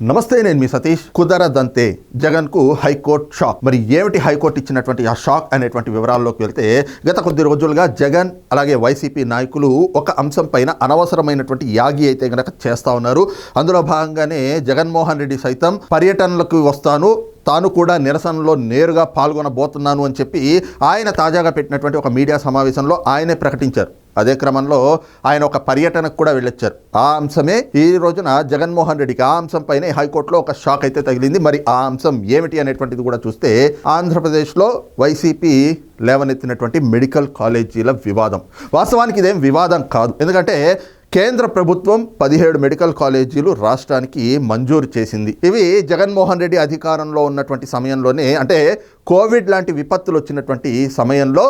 నమస్తే నేను మీ సతీష్. కుదరదంతే జగన్కు హైకోర్టు షాక్. మరి ఏమిటి హైకోర్టు ఇచ్చినటువంటి ఆ షాక్ అనేటువంటి వివరాల్లోకి వెళ్తే గత కొద్ది రోజులుగా జగన్ అలాగే వైసీపీ నాయకులు ఒక అంశం పైన అనవసరమైనటువంటి యాగి అయితే గనక చేస్తా ఉన్నారు. అందులో భాగంగానే జగన్మోహన్ రెడ్డి సైతం పర్యటనలకు వస్తాను తాను కూడా నిరసనలో నేరుగా పాల్గొనబోతున్నాను అని చెప్పి ఆయన తాజాగా పెట్టినటువంటి ఒక మీడియా సమావేశంలో ఆయనే ప్రకటించారు. అదే క్రమంలో ఆయన ఒక పర్యటనకు కూడా వెళ్ళొచ్చారు. ఆ అంశమే ఈ రోజున జగన్మోహన్ రెడ్డికి ఆ అంశం పైన హైకోర్టులో ఒక షాక్ అయితే తగిలింది. మరి ఆ అంశం ఏమిటి అనేటువంటిది కూడా చూస్తే ఆంధ్రప్రదేశ్లో వైసీపీ లేవనెత్తినటువంటి మెడికల్ కాలేజీల వివాదం. వాస్తవానికి ఇదేం వివాదం కాదు. ఎందుకంటే కేంద్ర ప్రభుత్వం పదిహేడు మెడికల్ కాలేజీలు రాష్ట్రానికి మంజూరు చేసింది. ఇవి జగన్మోహన్ రెడ్డి అధికారంలో ఉన్నటువంటి సమయంలోనే అంటే కోవిడ్ లాంటి విపత్తులు వచ్చినటువంటి సమయంలో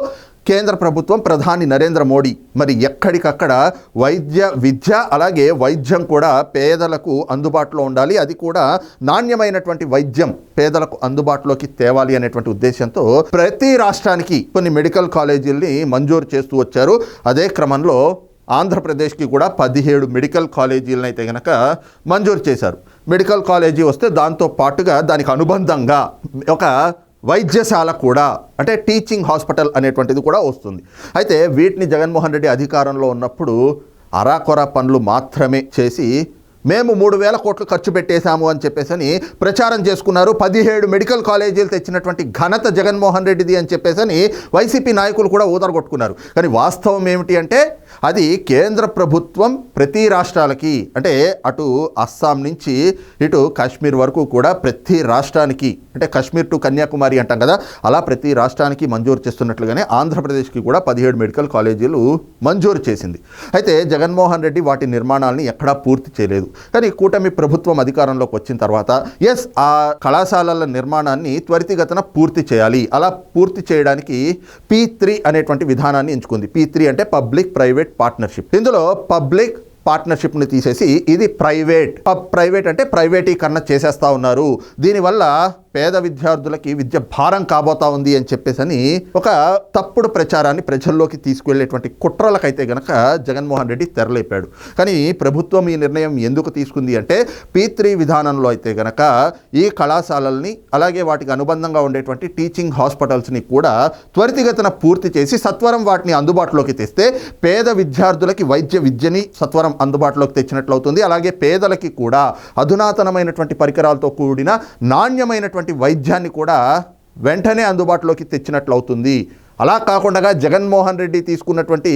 కేంద్ర ప్రభుత్వం ప్రధాని నరేంద్ర మోడీ. మరి ఎక్కడికక్కడ వైద్య విద్య అలాగే వైద్యం కూడా పేదలకు అందుబాటులో ఉండాలి. అది కూడా నాణ్యమైనటువంటి వైద్యం పేదలకు అందుబాటులోకి తేవాలి అనేటువంటి ఉద్దేశంతో ప్రతి రాష్ట్రానికి కొన్ని మెడికల్ కాలేజీల్ని మంజూరు చేస్తూ వచ్చారు. అదే క్రమంలో ఆంధ్రప్రదేశ్కి కూడా పదిహేడు మెడికల్ కాలేజీలను అయితే కనుక మంజూరు చేశారు. మెడికల్ కాలేజీ వస్తే దాంతో పాటుగా దానికి అనుబంధంగా ఒక వైద్యశాల కూడా అంటే టీచింగ్ హాస్పిటల్ అనేటువంటిది కూడా వస్తుంది. అయితే వీటిని జగన్మోహన్ రెడ్డి అధికారంలో ఉన్నప్పుడు అరాకొర పనులు మాత్రమే చేసి మేము మూడు వేల కోట్లు ఖర్చు పెట్టేశాము అని చెప్పేసి ప్రచారం చేసుకున్నారు. పదిహేడు మెడికల్ కాలేజీలు తెచ్చినటువంటి ఘనత జగన్మోహన్ రెడ్డిది అని చెప్పేసి వైసీపీ నాయకులు కూడా ఊదరగొట్టుకున్నారు. కానీ వాస్తవం ఏమిటి అంటే అది కేంద్ర ప్రభుత్వం ప్రతి రాష్ట్రాలకి అంటే అటు అస్సాం నుంచి ఇటు కాశ్మీర్ వరకు కూడా ప్రతి రాష్ట్రానికి అంటే కాశ్మీర్ టు కన్యాకుమారి అంటాం కదా అలా ప్రతి రాష్ట్రానికి మంజూరు చేస్తున్నట్లుగానే ఆంధ్రప్రదేశ్కి కూడా పదిహేడు మెడికల్ కాలేజీలు మంజూరు చేసింది. అయితే జగన్మోహన్ రెడ్డి వాటి నిర్మాణాలని ఎక్కడా పూర్తి చేయలేదు. కానీ కూటమి ప్రభుత్వం అధికారంలోకి వచ్చిన తర్వాత ఎస్ ఆ కళాశాలల నిర్మాణాన్ని త్వరితగతన పూర్తి చేయాలి. అలా పూర్తి చేయడానికి పీ త్రీ అనేటువంటి విధానాన్ని ఎంచుకుంది. పీ త్రీ అంటే పబ్లిక్ ప్రైవేట్ పార్ట్నర్షిప్. ఇందులో పబ్లిక్ పార్ట్నర్షిప్ని తీసేసి ఇది ప్రైవేట్. పబ్ ప్రైవేట్ అంటే ప్రైవేటీకరణ చేసేస్తా ఉన్నారు. దీనివల్ల పేద విద్యార్థులకి విద్య భారం కాబోతా ఉంది అని చెప్పేసని ఒక తప్పుడు ప్రచారాన్ని ప్రజల్లోకి తీసుకువెళ్ళేటువంటి కుట్రలకైతే గనక జగన్మోహన్ రెడ్డి తెరలేపాడు. కానీ ప్రభుత్వం ఈ నిర్ణయం ఎందుకు తీసుకుంది అంటే పీ త్రీ విధానంలో అయితే గనక ఈ కళాశాలల్ని అలాగే వాటికి అనుబంధంగా ఉండేటువంటి టీచింగ్ హాస్పిటల్స్ని కూడా త్వరితగతిన పూర్తి చేసి సత్వరం వాటిని అందుబాటులోకి తెస్తే పేద విద్యార్థులకి వైద్య విద్యని సత్వరం అందుబాటులోకి తెచ్చినట్లవుతుంది. అలాగే పేదలకి కూడా అధునాతనమైనటువంటి పరికరాలతో కూడిన నాణ్యమైనటువంటి వైద్యాన్ని కూడా వెంటనే అందుబాటులోకి తెచ్చినట్లు అవుతుంది అలా కాకుండా జగన్మోహన్ రెడ్డి తీసుకున్నటువంటి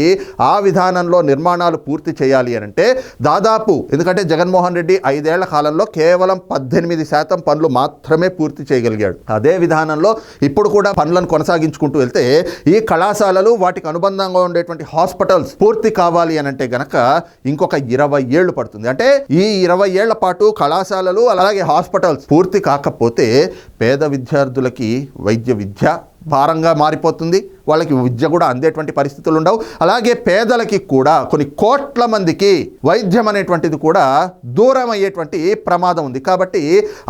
ఆ విధానంలో నిర్మాణాలు పూర్తి చేయాలి అని అంటే దాదాపు ఎందుకంటే జగన్మోహన్ రెడ్డి ఐదేళ్ళ కాలంలో కేవలం పద్దెనిమిది శాతం పనులు మాత్రమే పూర్తి చేయగలిగాడు. అదే విధానంలో ఇప్పుడు కూడా పనులను కొనసాగించుకుంటూ వెళ్తే ఈ కళాశాలలు వాటికి అనుబంధంగా ఉండేటువంటి హాస్పిటల్స్ పూర్తి కావాలి అని అంటే గనక ఇంకొక ఇరవై ఏళ్ళు పడుతుంది. అంటే ఈ ఇరవై ఏళ్ళ పాటు కళాశాలలు అలాగే హాస్పిటల్స్ పూర్తి కాకపోతే పేద విద్యార్థులకి వైద్య విద్య భారంగా మారిపోతుంది. వాళ్ళకి విద్య కూడా అందేటువంటి పరిస్థితులు ఉండవు అలాగే పేదలకి కూడా కొన్ని కోట్ల మందికి వైద్యం అనేటువంటిది కూడా దూరం అయ్యేటువంటి ప్రమాదం ఉంది. కాబట్టి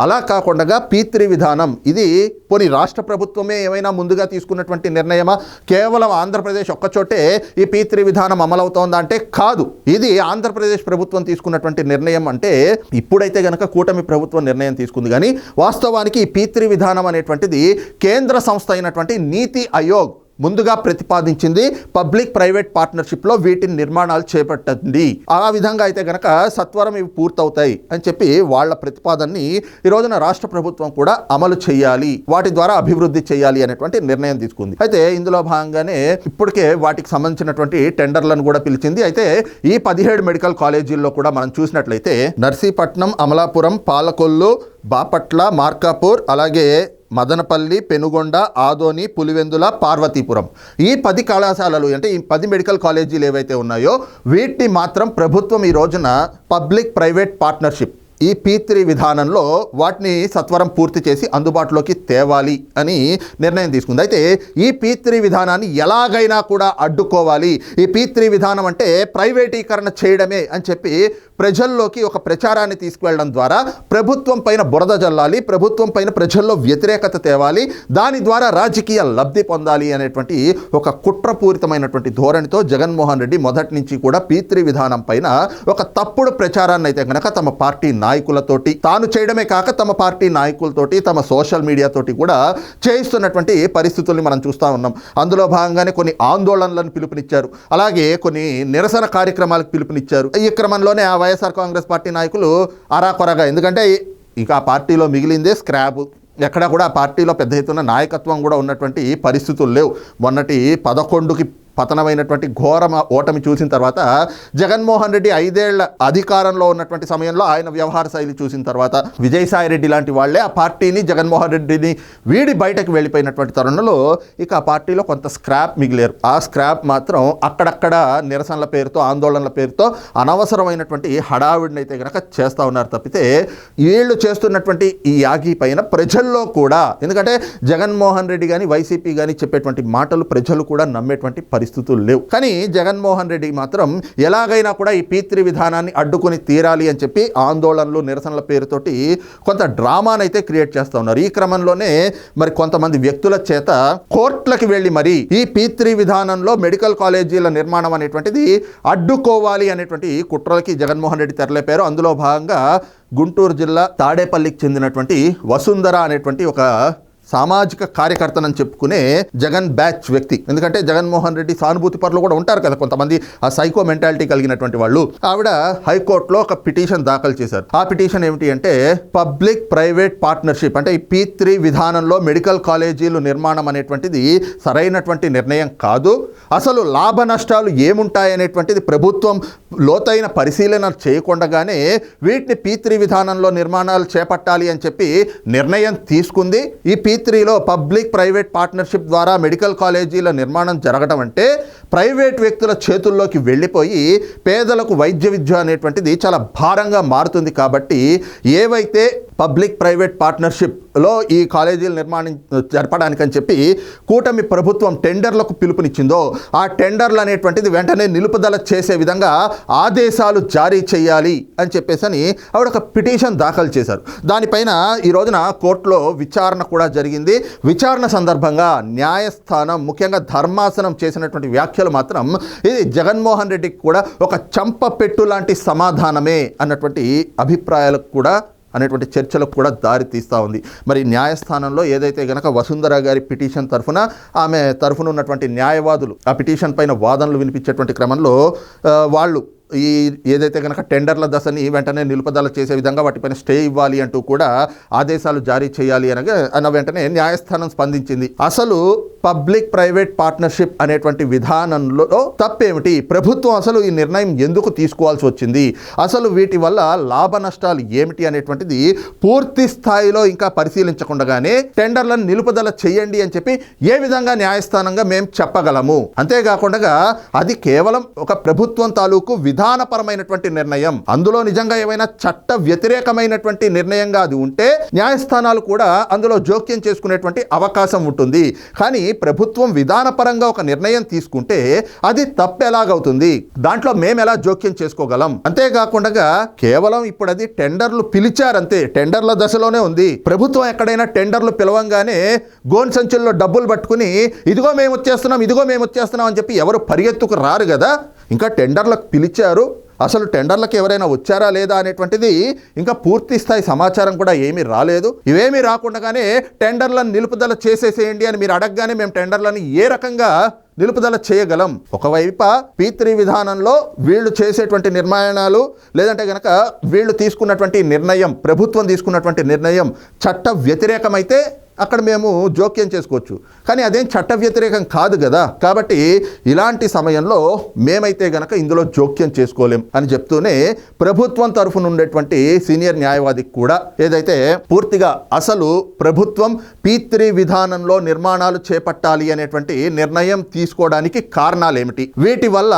అలా కాకుండా పీత్రి విధానం ఇది కొన్ని రాష్ట్ర ప్రభుత్వమే ఏమైనా ముందుగా తీసుకున్నటువంటి నిర్ణయమా? కేవలం ఆంధ్రప్రదేశ్ ఒక్కచోటే ఈ పీత్రి విధానం అమలవుతోందా అంటే కాదు. ఇది ఆంధ్రప్రదేశ్ ప్రభుత్వం తీసుకున్నటువంటి నిర్ణయం అంటే ఇప్పుడైతే గనక కూటమి ప్రభుత్వం నిర్ణయం తీసుకుంది. కానీ వాస్తవానికి ఈ పీత్రి విధానం అనేటువంటిది కేంద్ర సంస్థ అయినటువంటి నీతి ఆయోగ్ ముందుగా ప్రతిపాదించింది పబ్లిక్ ప్రైవేట్ పార్ట్నర్షిప్లో వీటిని నిర్మాణాలు చేపట్టింది. ఆ విధంగా అయితే గనక సత్వరం ఇవి పూర్తవుతాయి అని చెప్పి వాళ్ళ ప్రతిపాదనని ఈ రోజున రాష్ట్ర ప్రభుత్వం కూడా అమలు చేయాలి వాటి ద్వారా అభివృద్ధి చేయాలి అనేటువంటి నిర్ణయం తీసుకుంది. అయితే ఇందులో భాగంగానే ఇప్పటికే వాటికి సంబంధించినటువంటి టెండర్లను కూడా పిలిచింది. అయితే ఈ పదిహేడు మెడికల్ కాలేజీల్లో కూడా మనం చూసినట్లయితే నర్సీపట్నం అమలాపురం పాలకొల్లు బాపట్ల మార్కాపూర్ అలాగే మదనపల్లి పెనుగొండ ఆదోని పులివెందుల పార్వతీపురం. ఈ పది కళాశాలలు అంటే ఈ పది మెడికల్ కాలేజీలు ఏవైతే ఉన్నాయో వీటిని మాత్రం ప్రభుత్వం ఈ రోజున పబ్లిక్ ప్రైవేట్ పార్ట్నర్షిప్ ఈ పీత్రి విధానంలో వాటిని సత్వరం పూర్తి చేసి అందుబాటులోకి తేవాలి అని నిర్ణయం తీసుకుంది. అయితే ఈ పీత్రి విధానాన్ని ఎలాగైనా కూడా అడ్డుకోవాలి. ఈ పీత్రి విధానం అంటే ప్రైవేటీకరణ చేయడమే అని చెప్పి ప్రజల్లోకి ఒక ప్రచారాన్ని తీసుకువెళ్ళడం ద్వారా ప్రభుత్వం పైన బురద జల్లాలి ప్రభుత్వం పైన ప్రజల్లో వ్యతిరేకత తేవాలి దాని ద్వారా రాజకీయ లబ్ధి పొందాలి అనేటువంటి ఒక కుట్రపూరితమైనటువంటి ధోరణితో జగన్మోహన్ రెడ్డి మొదటి నుంచి కూడా పీత్రి విధానం పైన ఒక తప్పుడు ప్రచారాన్ని అయితే కనుక తమ పార్టీ నాయకులతోటి తాను చేయడమే కాక తమ పార్టీ నాయకులతోటి తమ సోషల్ మీడియాతోటి కూడా చేయిస్తున్నటువంటి పరిస్థితుల్ని మనం చూస్తూ ఉన్నాం. అందులో భాగంగానే కొన్ని ఆందోళనలను పిలుపునిచ్చారు. అలాగే కొన్ని నిరసన కార్యక్రమాలకు పిలుపునిచ్చారు. ఈ క్రమంలోనే ఆ వైఎస్ఆర్ కాంగ్రెస్ పార్టీ నాయకులు అరాకొరగా ఎందుకంటే ఇంకా పార్టీలో మిగిలిందే స్క్రాప్ ఎక్కడ కూడా పార్టీలో పెద్ద ఎత్తున నాయకత్వం కూడా ఉన్నటువంటి పరిస్థితులు లేవు. మొన్నటి పదకొండుకి పతనమైనటువంటి ఘోరమ ఓటమి చూసిన తర్వాత జగన్మోహన్ రెడ్డి ఐదేళ్ళ అధికారంలో ఉన్నటువంటి సమయంలో ఆయన వ్యవహార శైలి చూసిన తర్వాత విజయసాయి రెడ్డి లాంటి వాళ్ళే ఆ పార్టీని జగన్మోహన్ రెడ్డిని వీడి బయటకు వెళ్ళిపోయినటువంటి తరుణంలో ఇక ఆ పార్టీలో కొంత స్క్రాప్ మిగిలేరు. ఆ స్క్రాప్ మాత్రం అక్కడక్కడ నిరసనల పేరుతో ఆందోళనల పేరుతో అనవసరమైనటువంటి హడావిడిని అయితే కనుక చేస్తూ ఉన్నారు తప్పితే వీళ్ళు చేస్తున్నటువంటి ఈ యాగి పైన ప్రజల్లో కూడా ఎందుకంటే జగన్మోహన్ రెడ్డి కానీ వైసీపీ కానీ చెప్పేటువంటి మాటలు ప్రజలు కూడా నమ్మేటువంటి పరిస్థితి పరిస్థితులు లేవు. కానీ జగన్మోహన్ రెడ్డి మాత్రం ఎలాగైనా కూడా ఈ పీత్రి విధానాన్ని అడ్డుకుని తీరాలి అని చెప్పి ఆందోళనలు నిరసనల పేరుతోటి కొంత డ్రామానైతే అయితే క్రియేట్ చేస్తూ ఉన్నారు. ఈ క్రమంలోనే మరి కొంతమంది వ్యక్తుల చేత కోర్టులకు వెళ్ళి మరి ఈ పీత్రి విధానంలో మెడికల్ కాలేజీల నిర్మాణం అనేటువంటిది అడ్డుకోవాలి అనేటువంటి కుట్రలకి జగన్మోహన్ రెడ్డి తెరలేపారు. అందులో భాగంగా గుంటూరు జిల్లా తాడేపల్లికి చెందినటువంటి వసుంధర అనేటువంటి ఒక సామాజిక కార్యకర్తనని చెప్పుకునే జగన్ బ్యాచ్ వ్యక్తి. ఎందుకంటే జగన్మోహన్ రెడ్డి సానుభూతి పరులు కూడా ఉంటారు కదా కొంతమంది ఆ సైకో మెంటాలిటీ కలిగినటువంటి వాళ్ళు. ఆవిడ హైకోర్టులో ఒక పిటిషన్ దాఖలు చేశారు. ఆ పిటిషన్ ఏమిటి అంటే పబ్లిక్ ప్రైవేట్ పార్ట్నర్షిప్ అంటే ఈ పీ త్రీ విధానంలో మెడికల్ కాలేజీలు నిర్మాణం అనేటువంటిది సరైనటువంటి నిర్ణయం కాదు. అసలు లాభ నష్టాలు ఏముంటాయనేటువంటిది ప్రభుత్వం లోతైన పరిశీలన చేయకుండానే వీటిని పీ త్రీ విధానంలో నిర్మాణాలు చేపట్టాలి అని చెప్పి నిర్ణయం తీసుకుంది. ఈ పీ త్రీలో పబ్లిక్ ప్రైవేట్ పార్ట్నర్షిప్ ద్వారా మెడికల్ కాలేజీల నిర్మాణం జరగడం అంటే ప్రైవేట్ వ్యక్తుల చేతుల్లోకి వెళ్ళిపోయి పేదలకు వైద్య విద్య అనేటువంటిది చాలా భారంగా మారుతుంది కాబట్టి ఏవైతే పబ్లిక్ ప్రైవేట్ పార్ట్నర్షిప్లో ఈ కాలేజీలు నిర్మాణం జరపడానికని చెప్పి కూటమి ప్రభుత్వం టెండర్లకు పిలుపునిచ్చిందో ఆ టెండర్లు అనేటువంటిది వెంటనే నిలుపుదల చేసే విధంగా ఆదేశాలు జారీ చేయాలి అని చెప్పేసి అని ఆవిడ ఒక పిటిషన్ దాఖలు చేశారు. దానిపైన ఈ రోజున కోర్టులో విచారణ కూడా జరిగింది. విచారణ సందర్భంగా న్యాయస్థానం ముఖ్యంగా ధర్మాసనం చేసినటువంటి వ్యాఖ్యలు మాత్రం ఇది జగన్మోహన్ రెడ్డికి కూడా ఒక చంపపెట్టు లాంటి సమాధానమే అన్నటువంటి అభిప్రాయాలకు కూడా అనేటువంటి చర్చలకు కూడా దారి తీస్తూ ఉంది. మరి న్యాయస్థానంలో ఏదైతే గనక వసుంధర గారి పిటిషన్ తరఫున ఆమె తరఫున ఉన్నటువంటి న్యాయవాదులు ఆ పిటిషన్ పైన వాదనలు వినిపించేటువంటి క్రమంలో వాళ్ళు ఈ ఏదైతే కనుక టెండర్ల దశని వెంటనే నిలుపుదల చేసే విధంగా వాటిపైన స్టే ఇవ్వాలి అంటూ కూడా ఆదేశాలు జారీ చేయాలి అనగా అన్న వెంటనే న్యాయస్థానం స్పందించింది. అసలు పబ్లిక్ ప్రైవేట్ పార్ట్నర్షిప్ అనేటువంటి విధానంలో తప్పేమిటి? ప్రభుత్వం అసలు ఈ నిర్ణయం ఎందుకు తీసుకోవాల్సి వచ్చింది? అసలు వీటి వల్ల లాభ నష్టాలు ఏమిటి అనేటువంటిది పూర్తి స్థాయిలో ఇంకా పరిశీలించకుండానే టెండర్లను నిలుపుదల చేయండి అని చెప్పి ఏ విధంగా న్యాయస్థానంగా మేము చెప్పగలము? అంతేకాకుండా అది కేవలం ఒక ప్రభుత్వం తాలూకు విధానపరమైనటువంటి నిర్ణయం. అందులో నిజంగా ఏమైనా చట్ట వ్యతిరేకమైనటువంటి నిర్ణయంగా అది ఉంటే న్యాయస్థానాలు కూడా అందులో జోక్యం చేసుకునేటువంటి అవకాశం ఉంటుంది. కానీ ప్రభుత్వం విధానపరంగా ఒక నిర్ణయం తీసుకుంటే అది తప్పు ఎలాగవుతుంది దాంట్లో మేము ఎలా జోక్యం చేసుకోగలం? అంతేకాకుండా కేవలం ఇప్పుడు అది టెండర్లు పిలిచారంతే. టెండర్ల దశలోనే ఉంది. ప్రభుత్వం ఎక్కడైనా టెండర్లు పిలవంగానే గోన్ సంచుల్లో డబ్బులు పట్టుకుని ఇదిగో మేము వచ్చేస్తున్నాం ఇదిగో మేము వచ్చేస్తున్నాం అని చెప్పి ఎవరు పరిగెత్తుకు రారు కదా. ఇంకా టెండర్లకు పిలిచారు. అసలు టెండర్లకు ఎవరైనా వచ్చారా లేదా అనేటువంటిది ఇంకా పూర్తి స్థాయి సమాచారం కూడా ఏమీ రాలేదు. ఇవేమీ రాకుండానే టెండర్లను నిలుపుదల చేసేసేయండి అని మీరు అడగగానే మేము టెండర్లను ఏ రకంగా నిలుపుదల చేయగలం? ఒకవైపు పీ త్రీ విధానంలో వీళ్ళు చేసేటువంటి నిర్మాణాలు లేదంటే కనుక వీళ్ళు తీసుకున్నటువంటి నిర్ణయం ప్రభుత్వం తీసుకున్నటువంటి నిర్ణయం చట్ట వ్యతిరేకమైతే అక్కడ మేము జోక్యం చేసుకోవచ్చు. కానీ అదేం చట్ట వ్యతిరేకం కాదు కదా. కాబట్టి ఇలాంటి సమయంలో మేమైతే గనక ఇందులో జోక్యం చేసుకోలేం అని చెప్తూనే ప్రభుత్వం తరఫున ఉండేటువంటి సీనియర్ న్యాయవాదికి కూడా ఏదైతే పూర్తిగా అసలు ప్రభుత్వం పీత్రి విధానంలో నిర్మాణాలు చేపట్టాలి అనేటువంటి నిర్ణయం తీసుకోవడానికి కారణాలు ఏమిటి వీటి వల్ల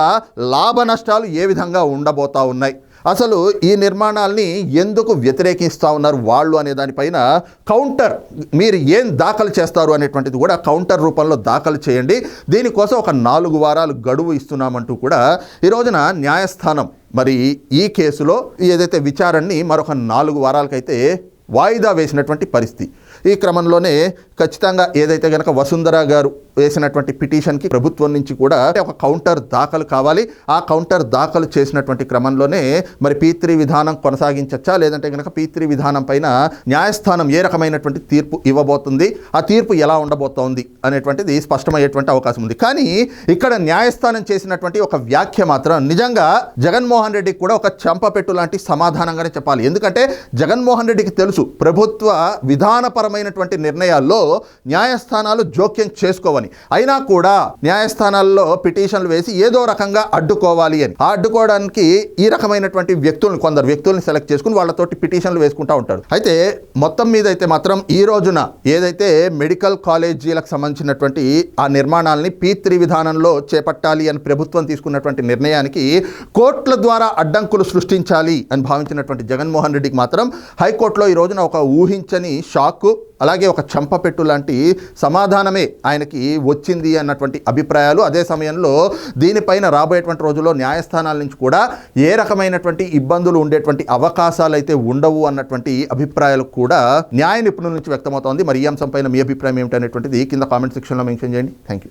లాభ నష్టాలు ఏ విధంగా ఉండబోతా ఉన్నాయి? అసలు ఈ నిర్మాణాల్ని ఎందుకు వ్యతిరేకిస్తూ ఉన్నారు వాళ్ళు అనే దానిపైన కౌంటర్ మీరు ఏం దాఖలు చేస్తారు అనేటువంటిది కూడా కౌంటర్ రూపంలో దాఖలు చేయండి. దీనికోసం ఒక నాలుగు వారాలు గడువు ఇస్తున్నామంటూ కూడా ఈ రోజున న్యాయస్థానం మరి ఈ కేసులో ఏదైతే విచారణని మరొక నాలుగు వారాలకైతే వాయిదా వేసినటువంటి పరిస్థితి. ఈ క్రమంలోనే ఖచ్చితంగా ఏదైతే గనక వసుంధర గారు వేసినటువంటి పిటిషన్కి ప్రభుత్వం నుంచి కూడా ఒక కౌంటర్ దాఖలు కావాలి. ఆ కౌంటర్ దాఖలు చేసినటువంటి క్రమంలోనే మరి పీత్రి విధానం కొనసాగించచ్చా? లేదంటే గనక పీత్రి విధానం పైన న్యాయస్థానం ఏ రకమైనటువంటి తీర్పు ఇవ్వబోతుంది? ఆ తీర్పు ఎలా ఉండబోతోంది? అనేటువంటిది స్పష్టమయ్యేటువంటి అవకాశం ఉంది. కానీ ఇక్కడ న్యాయస్థానం చేసినటువంటి ఒక వ్యాఖ్య మాత్రం నిజంగా జగన్మోహన్ రెడ్డికి కూడా ఒక చంపపెట్టు లాంటి సమాధానంగానే చెప్పాలి. ఎందుకంటే జగన్మోహన్ రెడ్డికి తెలుసు ప్రభుత్వ చట్టపరమైనటువంటి నిర్ణయాల్లో న్యాయస్థానాలు జోక్యం చేసుకోవని. అయినా కూడా న్యాయస్థానాల్లో పిటిషన్లు వేసి ఏదో రకంగా అడ్డుకోవాలి అని. ఆ అడ్డుకోవడానికి ఈ రకమైనటువంటి వ్యక్తులను కొందరు వ్యక్తుల్ని సెలెక్ట్ చేసుకుని వాళ్ళతోటి పిటిషన్లు వేసుకుంటా ఉంటాడు అయితే మొత్తం మీద అయితే మాత్రం ఈ రోజున ఏదైతే మెడికల్ కాలేజీలకు సంబంధించినటువంటి ఆ నిర్మాణాలని పీ త్రీ విధానంలో చేపట్టాలి అని ప్రభుత్వం తీసుకున్నటువంటి నిర్ణయానికి కోర్టుల ద్వారా అడ్డంకులు సృష్టించాలి అని భావించినటువంటి జగన్మోహన్ రెడ్డికి మాత్రం హైకోర్టులో ఈ రోజున ఒక ఊహించని షాక్ అలాగే ఒక చంపపెట్టు లాంటి సమాధానమే ఆయనకి వచ్చింది అన్నటువంటి అభిప్రాయాలు. అదే సమయంలో దీనిపైన రాబోయేటువంటి రోజుల్లో న్యాయస్థానాల నుంచి కూడా ఏ రకమైనటువంటి ఇబ్బందులు ఉండేటువంటి అవకాశాలు అయితే ఉండవు అన్నటువంటి అభిప్రాయాలు కూడా న్యాయ నిపుణుల నుంచి వ్యక్తమవుతోంది. మరి ఈ అంశంపైన మీ అభిప్రాయం ఏమిటనేటువంటిది కింద కామెంట్ సెక్షన్లో మెన్షన్ చేయండి. Thank you